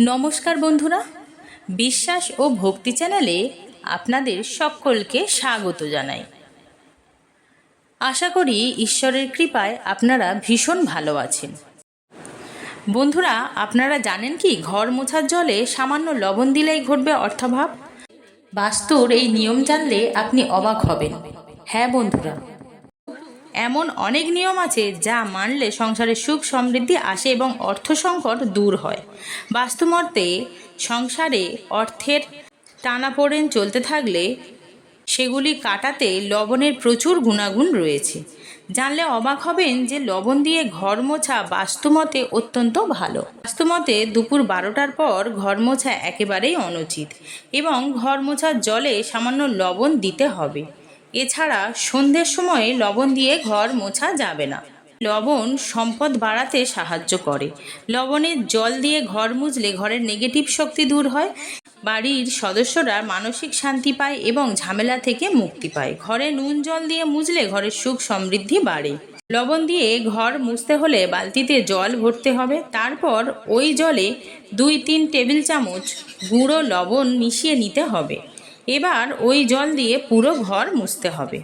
নমস্কার বন্ধুরা, বিশ্বাস ও ভক্তি চ্যানেলে আপনাদের সকলকে স্বাগত জানাই। আশা করি ঈশ্বরের কৃপায় আপনারা ভীষণ ভালো আছেন। বন্ধুরা, আপনারা জানেন কি ঘর মোছার জলে সামান্য লবণ দিলেই ঘটবে অর্থাভাব? বাস্তুর এই নিয়ম জানলে আপনি অবাক হবেন। হ্যাঁ বন্ধুরা এমন অনেক নিয়ম আছে যা মানলে সংসারে সুখ সমৃদ্ধি আসে এবং অর্থ সংকট দূর হয়। বাস্তুমর্তে সংসারে অর্থের টানাপোড়েন চলতে থাকলে সেগুলি কাটাতে লবণের প্রচুর গুণাগুণ রয়েছে। জানলে অবাক হবেন যে লবণ দিয়ে ঘর মোছা বাস্তুমতে অত্যন্ত ভালো। বাস্তুমতে দুপুর বারোটার পর ঘর মোছা একেবারেই অনুচিত এবং ঘর মোছার জলে সামান্য লবণ দিতে হবে। এছাড়া সন্ধ্যের সময়ে লবণ দিয়ে ঘর মোছা যাবে না। লবণ সম্পদ বাড়াতে সাহায্য করে। লবণের জল দিয়ে ঘর মুছলে ঘরের নেগেটিভ শক্তি দূর হয়। বাড়ির সদস্যরা মানসিক শান্তি পায় এবং ঝামেলা থেকে মুক্তি পায়। ঘরে নুন জল দিয়ে মুছলে ঘরের সুখ সমৃদ্ধি বাড়ে। লবণ দিয়ে ঘর মুছতে হলে বালতিতে জল ভরতে হবে। তারপর ওই জলে দুই তিন টেবিল চামচ গুঁড়ো লবণ মিশিয়ে নিতে হবে। এবার ওই জল দিয়ে পুরো ঘর মুছতে হবে।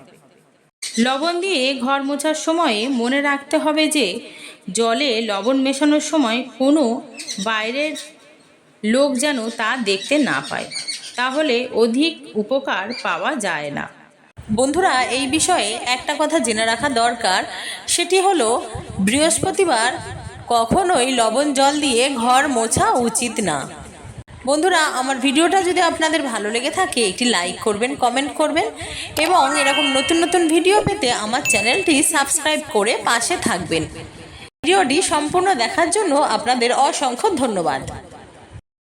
লবণ দিয়ে ঘর মোছার সময়ে মনে রাখতে হবে যে, জলে লবণ মেশানোর সময় কোনো বাইরের লোক যেন তা দেখতে না পায়। তাহলে অধিক উপকার পাওয়া যায় না। বন্ধুরা, এই বিষয়ে একটা কথা জেনে রাখা দরকার। সেটি হলো, বৃহস্পতিবার কখনোই লবণ জল দিয়ে ঘর মোছা উচিত না। বন্ধুরা, আমার ভিডিওটা যদি আপনাদের ভালো লেগে থাকে, একটি লাইক করবেন কমেন্ট করবেন এবং এরকম নতুন নতুন ভিডিও পেতে আমার চ্যানেলটি সাবস্ক্রাইব করে পাশে থাকবেন। ভিডিওটি সম্পূর্ণ দেখার জন্য আপনাদের অসংখ্য ধন্যবাদ।